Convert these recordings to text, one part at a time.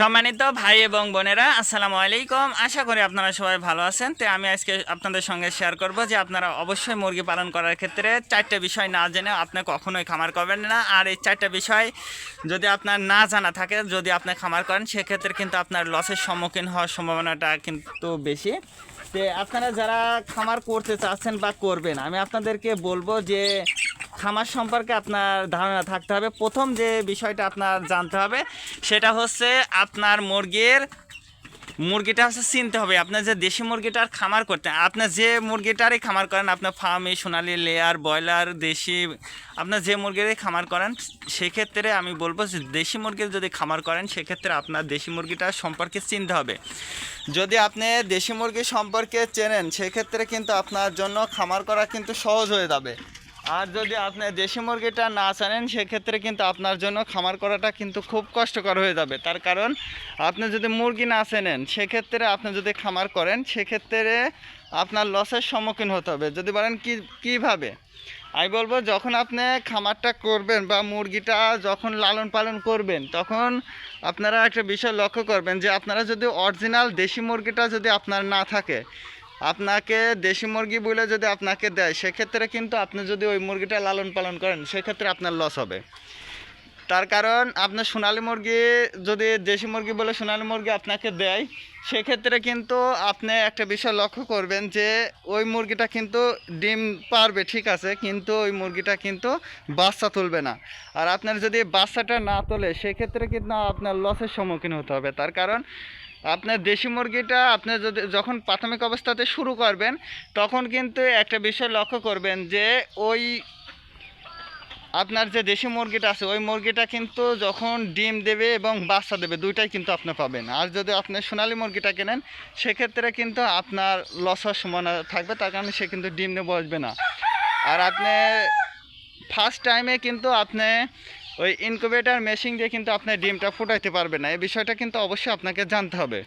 সম্মানিত ভাই এবং বোনেরা, আসসালামু আলাইকুম। আশা করি আপনারা সবাই ভালো আছেন। তো আমি আজকে আপনাদের সঙ্গে শেয়ার করব যে আপনারা অবশ্যই মুরগি পালন করার ক্ষেত্রে চারটে বিষয় না জেনে আপনি কখনোই খামার করবেন না। আর এই চারটে বিষয় যদি আপনার না জানা থাকে, যদি আপনি খামার করেন, সেক্ষেত্রে কিন্তু আপনার লসের সম্মুখীন হওয়ার সম্ভাবনাটা কিন্তু বেশি। তো আপনারা যারা খামার করতে চাচ্ছেন বা করবেন, আমি আপনাদেরকে বলব যে খামার সম্পর্কে আপনার ধারণা থাকতে হবে। প্রথম যে বিষয়টা আপনার জানতে হবে, সেটা হচ্ছে আপনার মুরগির, মুরগিটা হচ্ছে চিনতে হবে। আপনার যে দেশি মুরগিটার খামার করতে আপনার যে মুরগিটারই খামার করেন আপনার ফার্মে, সোনালি লেয়ার, ব্রয়লার, দেশি আপনার যে মুরগিরই খামার করেন, সেক্ষেত্রে আমি বলব যে দেশি মুরগির যদি খামার করেন, সেক্ষেত্রে আপনার দেশি মুরগিটা সম্পর্কে চিনতে হবে। যদি আপনি দেশি মুরগি সম্পর্কে চেনেন, সেক্ষেত্রে কিন্তু আপনার জন্য খামার করা কিন্তু সহজ হয়ে যাবে। আর যদি আপনি দেশি মুরগিটা না চানেন, সেক্ষেত্রে কিন্তু আপনার জন্য খামার করাটা কিন্তু খুব কষ্টকর হয়ে যাবে। তার কারণ, আপনি যদি মুরগি না চেনেন, সেক্ষেত্রে আপনি যদি খামার করেন, সেক্ষেত্রে আপনার লসের সম্মুখীন হতে হবে। যদি বলেন কি, কীভাবে? আমি বলব, যখন আপনি খামারটা করবেন বা মুরগিটা যখন লালন পালন করবেন, তখন আপনারা একটা বিষয় লক্ষ্য করবেন যে আপনারা যদি অরিজিনাল দেশি মুরগিটা যদি আপনার না থাকে আপনাকে দেশি মুরগি বলে যদি আপনাকে দেয়, সেক্ষেত্রে কিন্তু আপনি যদি ওই মুরগিটা লালন পালন করেন, সেক্ষেত্রে আপনার লস হবে। তার কারণ, আপনার সোনালী মুরগি যদি দেশি মুরগি বলে সোনালী মুরগি আপনাকে দেয়, সেক্ষেত্রে কিন্তু আপনি একটা বিষয় লক্ষ্য করবেন যে, ওই মুরগিটা কিন্তু ডিম পারবে, ঠিক আছে, কিন্তু ওই মুরগিটা কিন্তু বাচ্চা তুলবে না। আর আপনার যদি বাচ্চাটা না তোলে, সেক্ষেত্রে কিন্তু আপনার লসের সম্মুখীন হতে হবে। তার কারণ আপনার দেশি মুরগিটা আপনি যদি যখন প্রাথমিক অবস্থাতে শুরু করবেন, তখন কিন্তু একটা বিষয় লক্ষ্য করবেন যে ওই আপনার যে দেশি মুরগিটা আছে, ওই মুরগিটা কিন্তু যখন ডিম দেবে এবং বাচ্চা দেবে, দুইটাই কিন্তু আপনি পাবেন। আর যদি আপনি সোনালী মুরগিটা কেনেন, সেক্ষেত্রে কিন্তু আপনার লস হওয়ার থাকবে, তার কারণে সে কিন্তু ডিম নিয়ে বসবে না। আর আপনি ফার্স্ট টাইমে কিন্তু আপনি ওই ইনকুবেটার মেশিন দিয়ে কিন্তু আপনার ডিমটা ফুটাইতে পারবে না। এই বিষয়টা কিন্তু অবশ্যই আপনাকে জানতে হবে।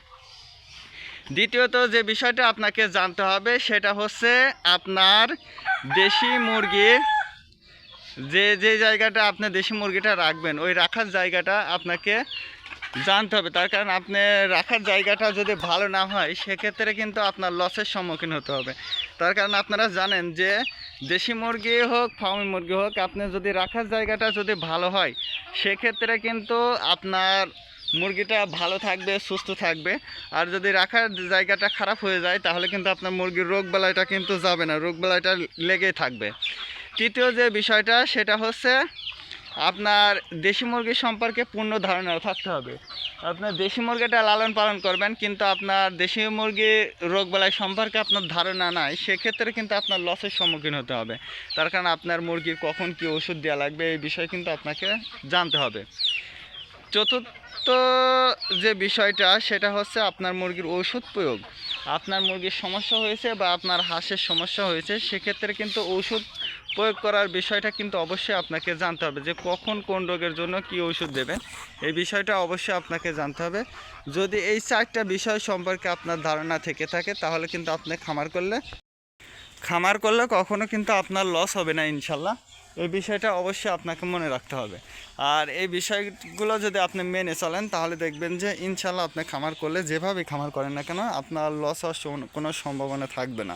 দ্বিতীয়ত যে বিষয়টা আপনাকে জানতে হবে, সেটা হচ্ছে আপনার দেশি মুরগির যে যে জায়গাটা আপনি দেশি মুরগিটা রাখবেন, ওই রাখার জায়গাটা আপনাকে জানতে হবে, তার কারণ আপনি রাখার জায়গাটা যদি ভালো না হয়, সেক্ষেত্রে কিন্তু আপনার লসের সম্মুখীন হতে হবে। তার কারণ আপনারা জানেন যে, দেশি মুরগি হোক ফার্মি মুরগি হোক, আপনি যদি রাখার জায়গাটা যদি ভালো হয়, সেক্ষেত্রে কিন্তু আপনার মুরগিটা ভালো থাকবে, সুস্থ থাকবে। আর যদি রাখার জায়গাটা খারাপ হয়ে যায়, তাহলে কিন্তু আপনার মুরগির রোগ বালাইটা কিন্তু যাবে না রোগ বালাইটা লেগেই থাকবে। তৃতীয় যে বিষয়টা, সেটা হচ্ছে আপনার দেশি মুরগি সম্পর্কে পূর্ণ ধারণা থাকতে হবে। আপনার দেশি মুরগিটা লালন পালন করবেন, কিন্তু আপনার দেশি মুরগি রোগবালাই সম্পর্কে আপনার ধারণা নাই, সেক্ষেত্রে কিন্তু আপনার লসের সম্মুখীন হতে হবে। তার কারণ আপনার মুরগির কখন কী ওষুধ দেওয়া লাগবে, এই বিষয়ে কিন্তু আপনাকে জানতে হবে। চতুর্থ যে বিষয়টা, সেটা হচ্ছে আপনার মুরগির ওষুধ প্রয়োগ। আপনার মুরগির সমস্যা হয়েছে বা আপনার হাঁসের সমস্যা হয়েছে, সেক্ষেত্রে কিন্তু ওষুধ প্রয়োগ করার বিষয়টা কিন্তু অবশ্যই আপনাকে জানতে হবে যে কখন কোন রোগের জন্য কি ওষুধ দেবেন। এই বিষয়টা অবশ্যই আপনাকে জানতে হবে। যদি এই চারটা বিষয় সম্পর্কে আপনার ধারণা থেকে থাকে, তাহলে কিন্তু আপনি খামার করলে খামার করলে কখনো কিন্তু আপনার লস হবে না ইনশাল্লাহ। এই বিষয়টা অবশ্যই আপনাকে মনে রাখতে হবে। আর এই বিষয়গুলো যদি আপনি মেনে চলেন, তাহলে দেখবেন যে ইনশাল্লাহ আপনি খামার করলে যেভাবে খামার করেন না কেন, আপনার লস হওয়ার কোনো সম্ভাবনা থাকবে না।